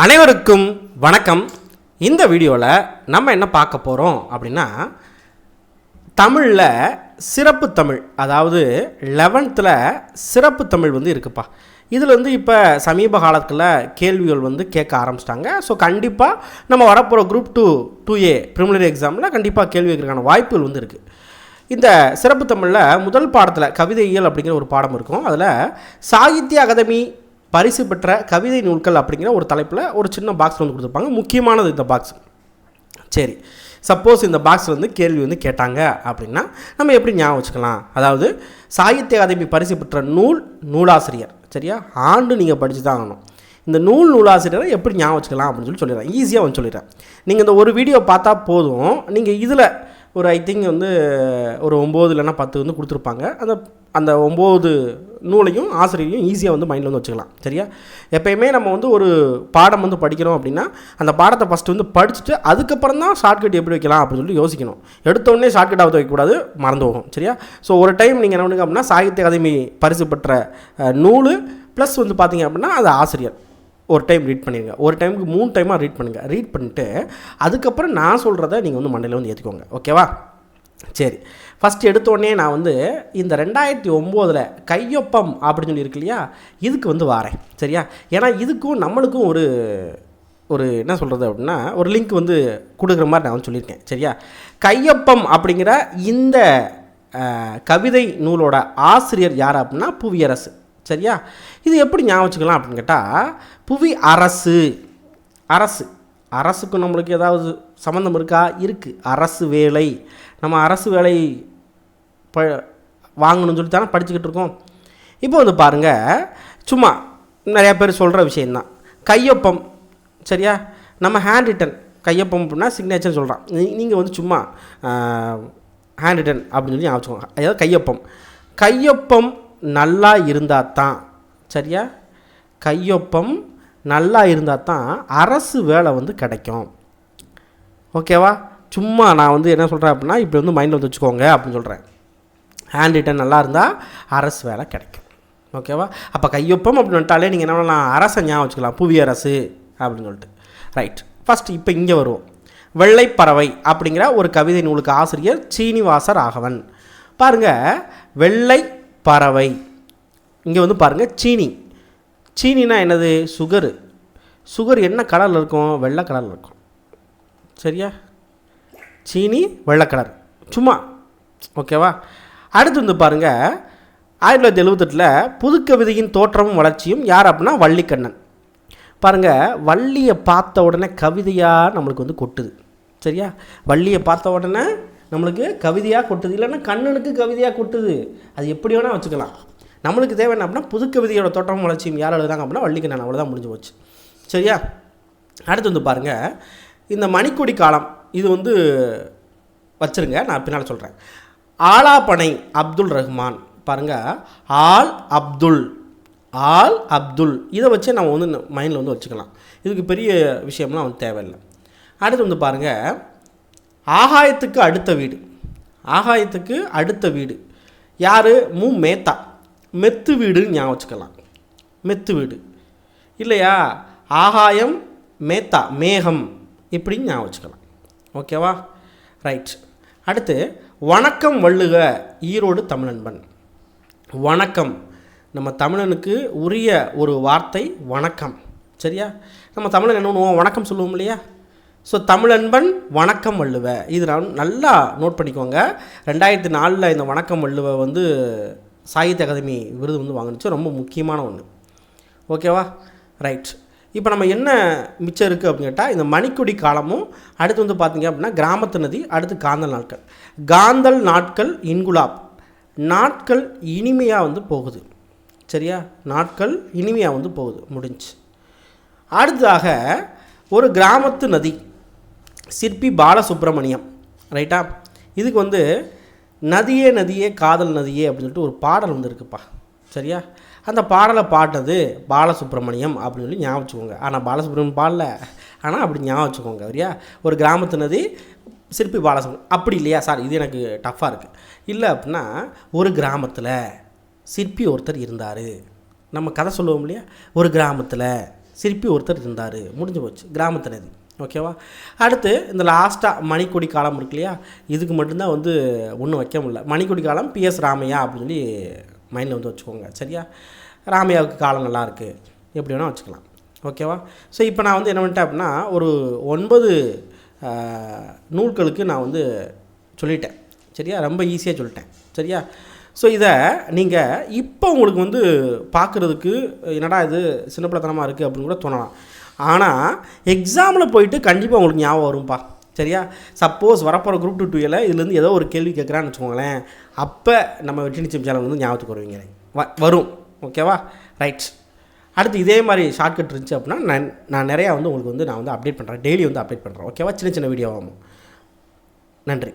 அனைவருக்கும் வணக்கம். இந்த வீடியோவில் நம்ம என்ன பார்க்க போகிறோம் அப்படின்னா தமிழில் சிறப்பு தமிழ் அதாவது லெவன்த்தில் சிறப்பு தமிழ் வந்து இருக்குப்பா. இதில் வந்து இப்போ சமீப காலத்தில் கேள்விகள் வந்து கேட்க ஆரம்பிச்சிட்டாங்க. ஸோ கண்டிப்பாக நம்ம வரப்போகிற group two two A preliminary எக்ஸாமில் கண்டிப்பாக கேள்வி கேட்கறதுக்கான வாய்ப்புகள் வந்து இருக்குது இந்த சிறப்பு தமிழில் முதல் பாடத்தில் கவிதையியல் அப்படிங்கிற ஒரு பாடம் இருக்கும். அதில் சாகித்ய அகாதமி பரிசு பெற்ற கவிதை நூல்கள் அப்படிங்கிற ஒரு தலைப்பில் ஒரு சின்ன பாக்ஸ் வந்து கொடுத்துருப்பாங்க. முக்கியமானது இந்த பாக்ஸ் சரி. சப்போஸ் இந்த பாக்ஸில் வந்து கேள்வி வந்து கேட்டாங்க அப்படின்னா நம்ம எப்படி ஞாபகம் வச்சுக்கலாம்? அதாவது சாகித்ய அகாதமி பரிசு பெற்ற நூல் நூலாசிரியர். சரியா? ஆண்டு நீங்கள் படித்து தான் ஆகணும். இந்த நூல் நூலாசிரியரை எப்படி ஞாபகம் வச்சுக்கலாம் அப்படின்னு சொல்லி சொல்லிடுறேன். ஈஸியாக வந்து சொல்லிடுறேன். நீங்கள் இந்த ஒரு வீடியோ பார்த்தா போதும். நீங்கள் இதில் ஒரு ஐ திங்க் வந்து ஒரு ஒம்பது இல்லைன்னா பத்து வந்து கொடுத்துருப்பாங்க. அந்த அந்த ஒம்பது நூலையும் ஆசிரியரையும் ஈஸியாக வந்து மைண்டில் வந்து வச்சுக்கலாம். சரியா? எப்பயுமே நம்ம வந்து ஒரு பாடம் வந்து படிக்கிறோம் அப்படின்னா அந்த பாடத்தை ஃபஸ்ட்டு வந்து படிச்சுட்டு அதுக்கப்புறம் தான் ஷார்ட்கட் எப்படி வைக்கலாம் அப்படின்னு சொல்லி யோசிக்கணும். எடுத்தோடனே ஷார்ட்கட் ஆகுது வைக்கக்கூடாது மறந்து போகும். சரியா? ஸோ ஒரு டைம் நீங்கள் என்ன பண்ணுங்க அப்படின்னா சாகித்ய அகாதமி பரிசு பெற்ற நூல் ப்ளஸ் வந்து பார்த்தீங்க அப்படின்னா அது ஆசிரியர். ஒரு டைம் ரீட் பண்ணிடுங்க ஒரு டைமுக்கு மூணு டைமாக ரீட் பண்ணுங்கள் ரீட் பண்ணிட்டு அதுக்கப்புறம் நான் சொல்கிறத நீங்கள் வந்து மண்டையில் வந்து ஏற்றுக்கோங்க ஓகேவா சரி. ஃபஸ்ட் எடுத்தோடனே நான் வந்து இந்த ரெண்டாயிரத்தி ஒம்போதில் கையொப்பம் அப்படின்னு சொல்லி இருக்கு இல்லையா? இதுக்கு வந்து வாரேன். சரியா? ஏன்னா இதுக்கும் நம்மளுக்கும் ஒரு ஒரு என்ன சொல்கிறது அப்படின்னா ஒரு லிங்க் வந்து கொடுக்குற மாதிரி நான் வந்து சொல்லியிருக்கேன். சரியா? கையொப்பம் அப்படிங்கிற இந்த கவிதை நூலோட ஆசிரியர் யார் அப்படின்னா புவியரசு. சரியா? இது எப்படி ஞாபகம் வச்சுக்கலாம் அப்படின்னு கேட்டால் புவி அரசு. அரசு. அரசுக்கும் நம்மளுக்கு ஏதாவது சம்மந்தம் இருக்கா? இருக்குது அரசு வேலை. நம்ம அரசு வேலை ப வாங்கணும்னு சொல்லி தானே படிச்சுக்கிட்டு இருக்கோம். இப்போ வந்து பாருங்கள் சும்மா நிறையா பேர் சொல்கிற விஷயந்தான் கையொப்பம். சரியா? நம்ம ஹேண்ட் ரிட்டன் கையொப்பம் அப்படின்னா சிக்னேச்சர் சொல்கிறான் நீங்கள் வந்து சும்மா ஹேண்ட் ரிட்டன் அப்படின்னு சொல்லி ஞாபகம் அதாவது கையொப்பம். கையொப்பம் நல்லா இருந்தால் தான் சரியா? கையொப்பம் நல்லா இருந்தால் தான் அரசு வேலை வந்து கிடைக்கும். ஓகேவா சும்மா நான் வந்து என்ன சொல்கிறேன் அப்படின்னா இப்படி வந்து மைண்டில் வந்து வச்சுக்கோங்க அப்படின்னு சொல்கிறேன் ஹேண்ட் ரிட்டன் நல்லா இருந்தால் அரசு வேலை கிடைக்கும். ஓகேவா அப்போ கையொப்பம் அப்படின்னு வந்துட்டாலே நீங்கள் என்ன பண்ணலாம்? அரசை ஞாபகம் வச்சுக்கலாம். புவியரசு அப்படின்னு சொல்லிட்டு. ரைட் ஃபஸ்ட் இப்போ இங்கே வருவோம். வெள்ளைப்பறவை அப்படிங்கிற ஒரு கவிதை நூலுக்கு ஆசிரியர் சீனிவாச ராகவன் பாருங்கள் வெள்ளை பறவை. இங்கே வந்து பாருங்கள் சீனி. சீனினா என்னது? சுகரு. சுகர் என்ன கலரில் இருக்கும்? வெள்ளை கலரில் இருக்கும். சரியா? சீனி வெள்ளை கலர் சும்மா. ஓகேவா அடுத்து வந்து பாருங்கள் ஆயிரத்தி தொள்ளாயிரத்தி எழுபத்தெட்டில் புதுக்கவிதையின் தோற்றமும் வளர்ச்சியும் யார் அப்படின்னா வள்ளிக்கண்ணன். பாருங்கள் வள்ளியை பார்த்த உடனே கவிதையாக நம்மளுக்கு வந்து கொட்டுது. சரியா? வள்ளியை பார்த்த உடனே நம்மளுக்கு கவிதையாக கொட்டுது இல்லைன்னா கண்ணனுக்கு கவிதையாக கொட்டுது. அது எப்படி வேணால் வச்சுக்கலாம். நம்மளுக்கு தேவை என்ன அப்படின்னா புது கவிதையோட தோட்டம் வளர்ச்சியும் யார் எழுதுறாங்க அப்படின்னா வள்ளிக்கண்ணன் அவ்வளோதான் முடிஞ்சு போச்சு. சரியா? அடுத்து வந்து பாருங்கள் இந்த மணிக்கொடி காலம் இது வந்து வச்சுருங்க நான் பின்னால் சொல்கிறேன் ஆலாப்பனை அப்துல் ரஹ்மான் பாருங்கள் ஆல் அப்துல் ஆல் அப்துல். இதை வச்சு நம்ம வந்து மைண்டில் வந்து வச்சுக்கலாம். இதுக்கு பெரிய விஷயம்லாம் வந்து தேவையில்லை. அடுத்து வந்து பாருங்கள் ஆகாயத்துக்கு அடுத்த வீடு. ஆகாயத்துக்கு அடுத்த வீடு. யார்? மு. மேத்தா. மெத்து வீடுன்னு ஞாபகம் வச்சுக்கலாம். மெத்து வீடு. இல்லையா? ஆகாயம் மேத்தா மேகம் இப்படின்னு ஞாபகம் வச்சுக்கலாம். ஓகேவா ரைட் அடுத்து வணக்கம் வள்ளுக ஈரோடு தமிழன்பன். வணக்கம். நம்ம தமிழனுக்கு உரிய ஒரு வார்த்தை வணக்கம். சரியா? நம்ம தமிழன் என்ன பண்ணுவோம்? வணக்கம் சொல்லுவோம் இல்லையா? ஸோ தமிழன்பன் வணக்கம் வள்ளுவ. இது நான் நல்லா நோட் பண்ணிக்கோங்க. ரெண்டாயிரத்தி நாலில் இந்த வணக்கம் வள்ளுவ வந்து சாகித்ய அகாதமி விருது வந்து வாங்கினுச்சு. ரொம்ப முக்கியமான ஒன்று ஓகேவா ரைட் இப்போ நம்ம என்ன மிச்சம் இருக்குது அப்படின்னு கேட்டால் இந்த மணிக்கொடி காலமும் அடுத்து வந்து பார்த்தீங்க அப்படின்னா கிராமத்து நதி அடுத்து காந்தல் நாட்கள். காந்தல் நாட்கள் இன்குலாப். நாட்கள் இனிமையாக வந்து போகுது. சரியா? நாட்கள் இனிமையாக வந்து போகுது. முடிஞ்சு. அடுத்ததாக ஒரு கிராமத்து நதி. சிற்பி பாலசுப்ரமணியம் ரைட்டா இதுக்கு வந்து நதியே நதியே காதல் நதியே அப்படின்னு சொல்லிட்டு ஒரு பாடல் வந்து இருக்குப்பா சரியா? அந்த பாடலை பாட்டது பாலசுப்ரமணியம் அப்படின்னு சொல்லி ஞாபகம் வச்சுக்கோங்க. ஆனால் பாலசுப்ரமணியம் பாடல. ஆனால் அப்படி ஞாபகம் வச்சுக்கோங்க சரியா? ஒரு கிராமத்து நதி சிற்பி பாலசுப்ரமணியம். அப்படி இல்லையா? சார் இது எனக்கு டஃப்பாக இருக்குது இல்லை அப்படின்னா ஒரு கிராமத்தில் சிற்பி ஒருத்தர் இருந்தார். நம்ம கதை சொல்லுவோம் இல்லையா? ஒரு கிராமத்தில் சிற்பி ஒருத்தர் இருந்தார். முடிஞ்சு போச்சு. கிராமத்து நதி. ஓகேவா அடுத்து இந்த லாஸ்ட்டாக மணிக்கொடி காலம் இருக்கு இல்லையா? இதுக்கு மட்டும்தான் வந்து ஒன்றும் வைக்க முடியல. மணிக்கொடி காலம் பிஎஸ் ராமையா அப்படின்னு சொல்லி மைண்டில் வந்து வச்சுக்கோங்க. சரியா? ராமையாவுக்கு காலம் நல்லா இருக்குது எப்படி வேணால் வச்சுக்கலாம். ஓகேவா ஸோ இப்போ நான் வந்து என்ன பண்ணிட்டேன் அப்படின்னா ஒரு ஒன்பது நூல்களுக்கு நான் வந்து சொல்லிட்டேன். சரியா? ரொம்ப ஈஸியாக சொல்லிட்டேன். சரியா? ஸோ இதை நீங்கள் இப்போ உங்களுக்கு வந்து பார்க்குறதுக்கு என்னடா இது சின்ன பிள்ளைத்தனமாக இருக்குது அப்படின்னு கூட தோணலாம். ஆனால் எக்ஸாமில் போயிட்டு கண்டிப்பாக உங்களுக்கு ஞாபகம் வரும்பா. சரியா? சப்போஸ் வரப்போகிற குரூப் டூ டூவில் இதுலேருந்து ஏதோ ஒரு கேள்வி கேட்குறான்னு வச்சுக்கோங்களேன். அப்போ நம்ம வெற்றி நிச்சயம் சேனல் வந்து ஞாபகத்துக்கு வருவீங்க. வ வரும். ஓகேவா ரைட் அடுத்து இதே மாதிரி ஷார்ட்கட் இருந்துச்சு அப்படின்னா நான் நான் நிறையா வந்து உங்களுக்கு வந்து நான் வந்து அப்டேட் பண்ணுறேன் டெய்லி வந்து அப்டேட் பண்ணுறேன் ஓகேவா சின்ன சின்ன வீடியோவாகும் நன்றி.